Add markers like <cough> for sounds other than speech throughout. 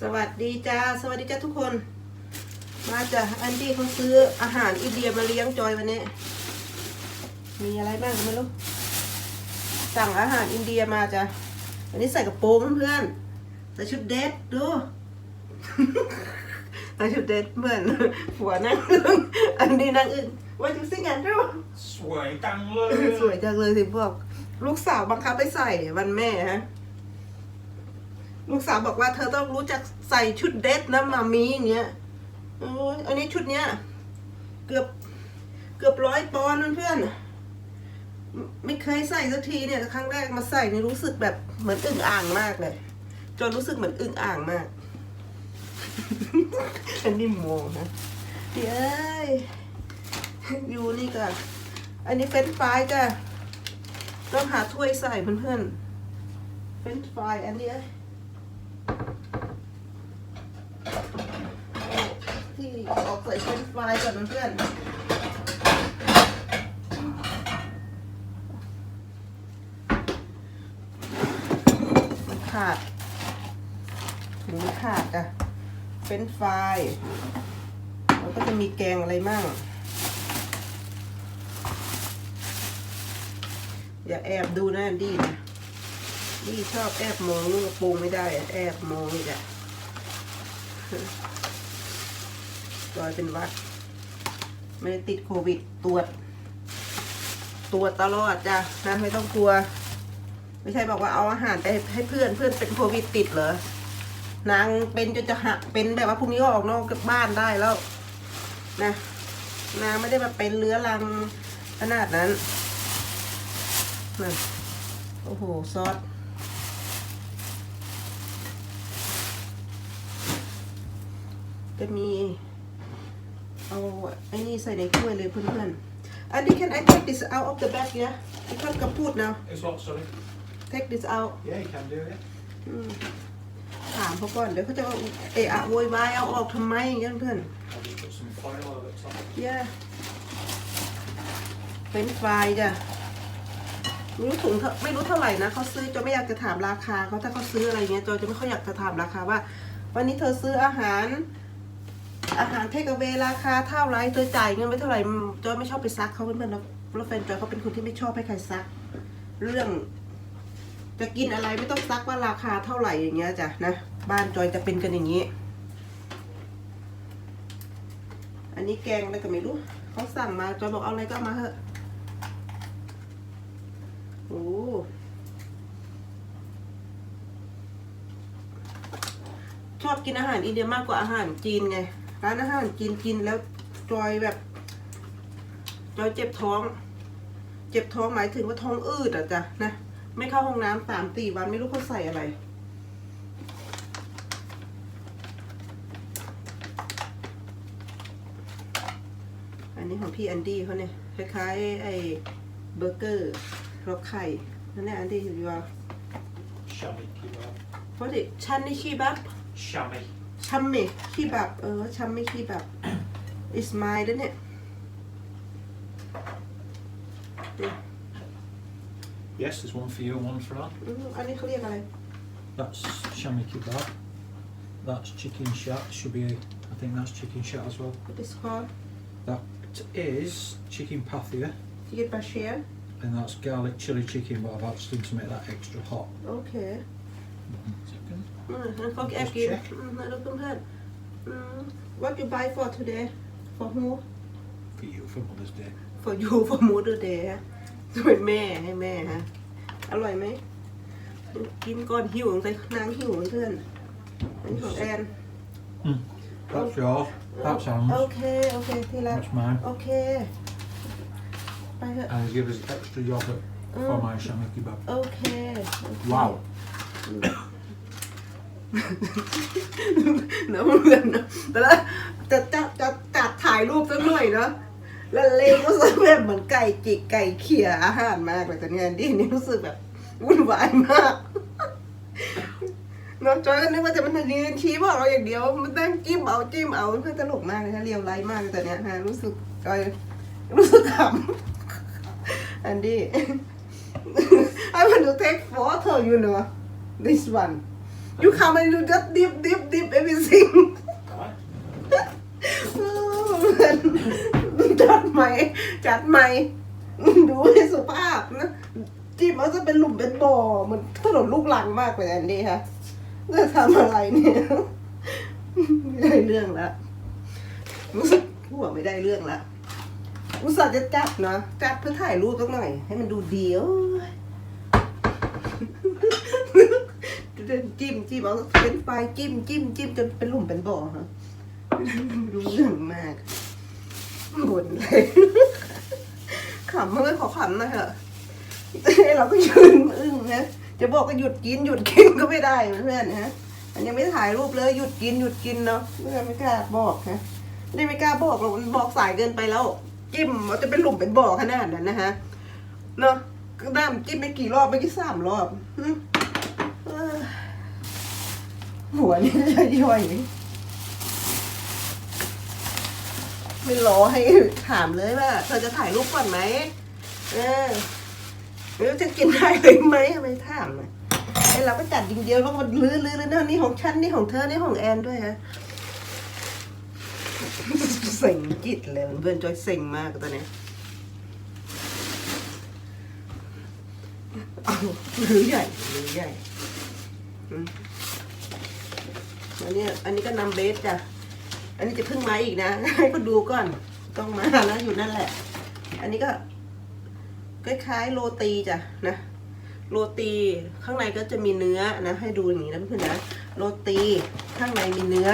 สวัสดีจ้า สวัสดีจ้าทุกคน มาจ้ะอันดี้เขาซื้ออาหารอินเดียมาเลี้ยงจอยวันนี้ มีอะไรบ้างก็ไม่รู้ สั่งอาหารอินเดียมาจ้ะอันนี้ใส่กระโปรงเพื่อนๆใส่ชุดเดทดู ใส่ชุดเดทเหมือนหัวนั่งอึ้งอันนี้นั่งอึ้งว่าจะซิงกันดูสวยจังเลย สวยจังเลยสิพวก ลูกสาวบังคับไปใส่วันแม่ฮะ ลูกสาวบอกว่าเธอต้องรู้จักใส่ชุดเดทนะมามีอย่างเงี้ยโอ้ยอันนี้ชุดเนี้ย เกือบเกือบร้อยปอนด์เพื่อนๆไม่เคยใส่สักทีเนี่ยครั้งแรกมาใส่นี่รู้สึกแบบเหมือนอึ่งอ่างมากเลย จนรู้สึกเหมือนอึ่งอ่างมากอันนี้โมงนะเยวเอ้ยอยู่นี่ก็อันนี้เฟรนฟรายจ้ะต้องหาถ้วยใส่เพื่อนๆเฟรนฟรายอันนี้ ที่ออกใส่เฟรนช์ฟรายก่อนเพื่อนมันขาดถุงขาดอะเฟรนช์ฟรายแล้วก็จะมีแกงอะไรมั่งอย่าแอบดูนะดีนะดีชอบแอบมองลูกกระโปรงไม่ได้ แอบมองนี่แหละ จอยเป็นวัด ไม่ได้ติดโควิดตรวจ ตรวจตลอดจ้ะนะไม่ต้องกลัว ไม่ใช่บอกว่าเอาอาหารไปให้เพื่อนเพื่อนเป็นโควิดติดเหรอนางเป็นจนจะหักเป็นแบบว่าพรุ่งนี้ก็ออกนอกบ้านได้แล้ว นะนางไม่ได้มาเป็นเรื้อรังขนาดนั้นนั่นโอ้โห ซอสจะมี เอาไอ้นี่ใส่ในถ้วยเลยเพื่อนๆ อันนี้ can I take this out of the bag เนี่ยที่เขากระพูดนะ It's what, sorry? take this out Yeah, you can do it. อืมถามเขาก่อนเดี๋ยวเขาจะว่าเอะอะโวยวายเอาออกทำไมอย่างเงี้ยเพื่อน I'll just put some foil over the top. เย้เป็นไฟรายจ้ะไม่รู้ถุงเท่าไม่รู้เท่าไหร่นะเขาซื้อจอยไม่อยากจะถามราคาเขาถ้าเขาซื้ออะไรเงี้ยจอยจะไม่ค่อยอยากจะถามราคาว่า วันนี้เธอซื้ออาหาร อาหารเทคเวราคาเท่าไรเธอจ่ายเงินไปเท่าไหร่จอยไม่ชอบไปซักเขาเพื่อนๆแล้วแล้วแฟนจอยเขาเป็นคนที่ไม่ชอบให้ใครซัก เรื่อง จะกินอะไรไม่ต้องซักว่าราคาเท่าไหร่อย่างเงี้ยจ้ะนะบ้านจอยจะเป็นกันอย่างนี้ อันนี้แกงอะไรก็ไม่รู้เขาสั่งมาจอยบอกเอาอะไรก็มาเถอะโอ้ชอบกินอาหารอินเดียมากกว่าอาหารจีนไง ร้านอาหารจีนกินแล้วจอยแบบจอยเจ็บท้อง เจ็บท้องหมายถึงว่าท้องอืดอะจ้ะนะไม่เข้าห้องน้ำสามสี่วันไม่รู้เขาใส่อะไรอันนี้ของพี่แอนดี้เขาเนี่ยคล้ายๆไอ้เบอร์เกอร์รสไข่นั่นแหละแอนดี้อยู่ว่า Shammy kebab. เพราะดิ ชันนี่คีบับ Shammy. ชัมเมคีบับเออชัมเมคีบับ is mine แล้วเนี่ยนี่ Yes, there's one for you and one for Anne. อืมอันนี้เขาเรียกอะไร That's shammy kebab. That's chicken shat. Should be, I think that's chicken shat as well. what is called That is chicken pathia, ชิคเก้นปาเชีย and that's garlic chili chicken, but I've asked him to make that extra hot. โอเค One second. อืมงั้นเขาแอบกินอืมแล้วเพื่อนๆอืม what you buy for today for who For you for Mother's Day. for you <laughs> for mother day ฮะช่วยแม่ให้แม่ฮะ อร่อยไหม กินก่อนหิวใส่นางหิวเพื่อนอันนี้ของแอน That's yours. That's โอ Anne's. เค โอเค ที่รัก That's mine. โอเค ไปเถอะ And he give us extra yogurt for my shammy kebab. โอเค Wow. เนะเพื่อนนะแต่ละจะจะจะจัดถ่ายรูปสักหน่อยเนาะแล้วเลงก็รู้สึกแบบเหมือนไก่จิกไก่เขี่ยอาหารมากเลยแต่เนี่ยดินี่รู้สึกแบบวุ่นวายมากน้องจอยก็นึกว่าจะมันยืนชี้บอกเราอย่างเดียว มันตั้งจิ้มเอาจิ้มเอาเพื่อนตลกมากเลยนะเรียวไรมากเลยแต่เนี้ยฮะรู้สึกจอยรู้สึกขำอันดี้ I want to take photo you know this one you come and you just dip dip dip everything จัดไหมจัดไหมดูให้สุภาพนะจิ้มเอาจะเป็นหลุมเป็นบ่อเหมันถนนลูกหลังมากเลยอันนี้ค่ะจะทำอะไรเนี่ย ไม่ได้เรื่องละรู้สึกหัวไม่ได้เรื่องละอุตส่าห์จะจัดนะ จัดเพื่อถ่ายรูปสักหน่อย ให้มันดูดีโอ้ย จิ้มจิ้มเอาเป็นไฟจิ้มจิ้มจิ้มจนเป็นหลุมเป็นบ่อฮะรู้เรื่องมากบ่นเลยขำมาเลยขอขำนะเถอะเราก็ยืนอึ้งนะจะบอกก็หยุดกินหยุดกินก็ไม่ได้เพื่อนนะมันยังไม่ถ่ายรูปเลยหยุดกินหยุดกินเนาะเพื่อนไม่กล้าบอกนะไม่ได้ไม่กล้าบอกหรอกมันบอกสายเกินไปแล้วจิ้มมันจะเป็นหลุมเป็นบ่อขนาดนั้นนะฮะเนาะน้ำจิ้มไปกี่รอบไปกี่สามรอบ หัวนี่จะย่อยไม่รอให้ถามเลยว่าเธอจะถ่ายรูปก่อนไหมเออหรือจะกินได้เลยไหมไม่ถามนะไอเราก็จัดยิงเดียวแล้วก็ลื้อลื้อลื้อนะนี่ของฉันนี่ของเธอนี่ของแอนด้วยฮะเซ็งจิตเลยเพื่อนจอยเซ็งมากตอนนี้เอาหรือใหญ่หรือใหญ่ อันนี้อันนี้ก็นำเบสจ้ะ อันนี้จะพิ่งมาอีกนะให้ก็ดูก่อน ต้องมาแล้วอยู่นั่นแหละ อันนี้ก็คล้ายๆโรตีจ้ะนะ โรตีข้างในก็จะมีเนื้อนะ ให้ดูอย่างนี้นะเพื่อนนะโรตีข้างในมีเนื้อ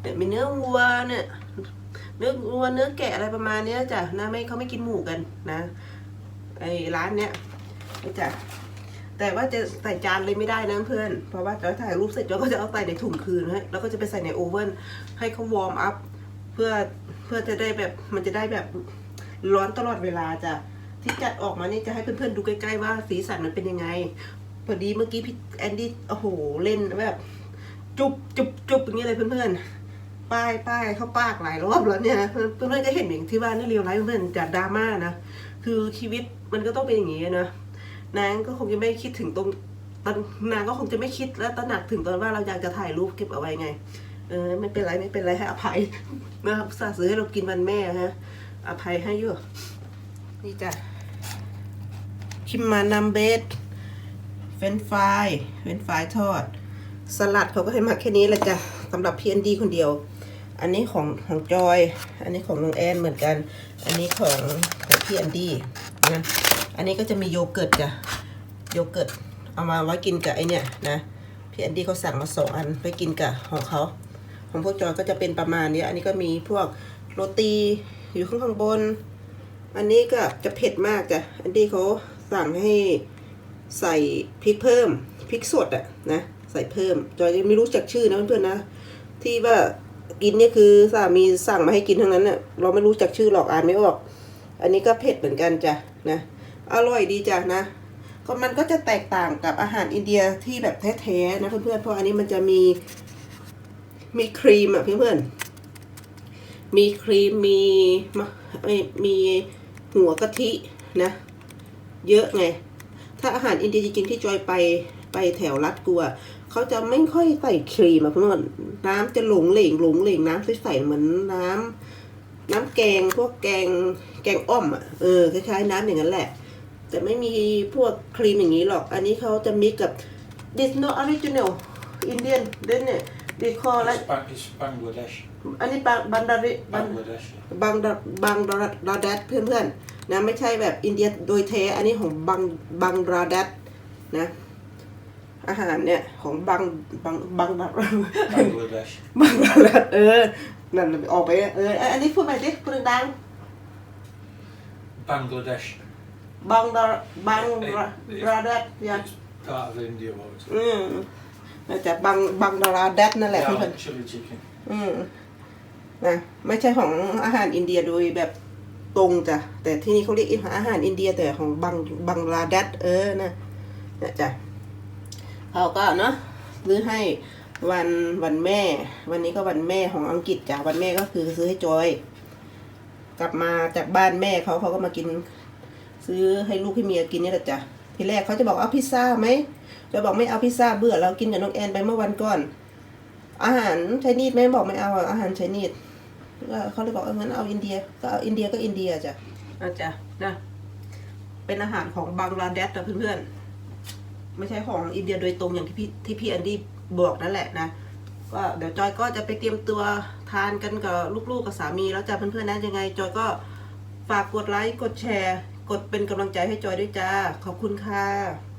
เนี่ยมีเนื้อวัวเนี่ยเนื้อวัวเนื้อแกะอะไรประมาณเนี้ยจ้ะนะไม่เขาไม่กินหมูกันนะไอ้ร้านเนี้ยจ้ะ แต่ว่าจะใส่จานเลยไม่ได้นะเพื่อน เพราะว่าจะถ่ายรูปเสร็จเราก็จะเอาใส่ในถุงคืนให้แล้วก็จะไปใส่ในโอเว่นให้เขาวอร์มอัพเพื่อเพื่อจะได้แบบมันจะได้แบบร้อนตลอดเวลาจ้ะที่จัดออกมานี่จะให้เพื่อนๆดูใกล้ๆว่าสีสันมันเป็นยังไงพอดีเมื่อกี้พี่แอนดี้โอ้โหเล่นแบบจุบจุบจุบอย่างเงี้ยเลยเพื่อนๆป้ายป้ายเข้าปากหลายรอบแล้วเนี่ยเพื่อนๆก็เห็นอย่างที่ว่านี่เรียวไลฟ์เพื่อนๆจากดราม่านะคือชีวิตมันก็ต้องเป็นอย่างนี้นะ นางก็คงจะไม่คิดถึงตรงตอนนางก็คงจะไม่คิดและตระหนักถึงตอนว่าเราอยากจะถ่ายรูปเก็บเอาไว้ไง เออไม่เป็นไรไม่เป็นไรให้อภัยนะครับสาซื้อให้เรากินวันแม่ฮะอภัยให้เยอะนี่จ้ะคิมมานำเบสเฟนฟรายเฟนฟรายทอด สลัดเขาก็ให้มาแค่นี้แหละจ้ะสำหรับพีเอ็นดีคนเดียว อันนี้ของของจอย อันนี้ของน้องแอนเหมือนกัน อันนี้ของของพีเอ็นดี นะอันนี้ก็จะมีโยเกิร์ตจ้ะโยเกิร์ตเอามาไว้กินกับไอเนี่ยนะพีเอ็นดี้เขาสั่งมาสองอันไว้กินกับของเขาของพวกจอยก็จะเป็นประมาณนี้อันนี้ก็มีพวกโรตีอยู่ข้างข้างบน อันนี้ก็จะเผ็ดมากจ้ะอันนี้เขาสั่งให้ใส่พริกเพิ่มพริกสดอะนะใส่เพิ่มจอยยังไม่รู้จักชื่อนะเพื่อนๆนะ ที่ว่ากินเนี่ยคือสามีสั่งมาให้กินทั้งนั้นเน่ะเราไม่รู้จักชื่อหรอกอ่านไม่ออก อันนี้ก็เผ็ดเหมือนกันจ้ะนะ อร่อยดีจ้ะนะ ก็มันก็จะแตกต่างกับอาหารอินเดียที่แบบแท้ๆนะเพื่อนๆ เพราะอันนี้มันจะมีมีครีมอะเพื่อนๆ มีครีมมีมมีหัวกะทินะ เยอะไง ถ้าอาหารอินเดียจริงๆที่จอยไปไปแถวรัดกัวเขาจะไม่ค่อยใส่ครีมอะเพื่อนน้ำจะหลงเหลงหลงเหลงน้ำใสๆเหมือนน้ำน้ำแกงพวกแกง แกงอ่อมอะเออคล้ายๆน้ำอย่างนั้นแหละ แต่ไม่มีพวกครีมอย่างนี้หรอก อันนี้เขาจะมีกับ this no original Indian เด่นเนี่ยดีคอและ It's, Bang- it's Bangladesh. อันนี้บังบันดาริบัน Bangladesh. บางดาบางดาดัดเพื่อนๆนะไม่ใช่แบบอินเดียโดยแท้อันนี้ของบางบางราดัดนะอาหารเนี่ยของบางบางบาง Bangladesh. บางราดัดเออนั่นออกไปเอออันนี้พูดใหม่ดิพูดดัง Bangladesh. ๆบางดาบางราดัดยัง It's part of India, what it's อืมน่าจะบางบางราดัดนั่นแหละ Yeah, เพื่อน like chili chicken. ๆอืมนะไม่ใช่ของอาหารอินเดียโดยแบบตรงจ้ะแต่ที่นี่เขาเรียกอาหารอินเดียแต่ของบางบางราดัดเออนะเนี่ยจ้ะเขาก็เนาะซื้อให้วันวันแม่ วันนี้ก็วันแม่ของอังกฤษจ้ะวันแม่ก็คือซื้อให้จอย กลับมาจากบ้านแม่เขาเขาก็มากิน ซื้อให้ลูกให้เมียกินนี่แหละจ้ะทีแรกเขาจะบอกเอาพิซซ่าไหมจะบอกไม่เอาพิซซ่าเบื่อเรากินกับน้องแอนไปเมื่อวันก่อน อาหารไชนีสแม่บอกไม่เอาอาหารไชนีสเขาเลยบอกเอองั้นเอาอินเดีย ก็เอาอินเดียก็อินเดียจ้ะอาจ้ะนะเป็นอาหารของบังลาเดชนะเพื่อนๆไม่ใช่ของอินเดียโดยตรงอย่างที่พี่ที่พี่แอนดี้บอกนั่นแหละนะ ก็เดี๋ยวจอยก็จะไปเตรียมตัวทานกันกับลูกๆกับสามีแล้วจ้ะเพื่อนๆนะยังไง จอยก็ฝากกดไลค์กดแชร์ กดเป็นกำลังใจให้จอยด้วยจ้า ขอบคุณค่ะ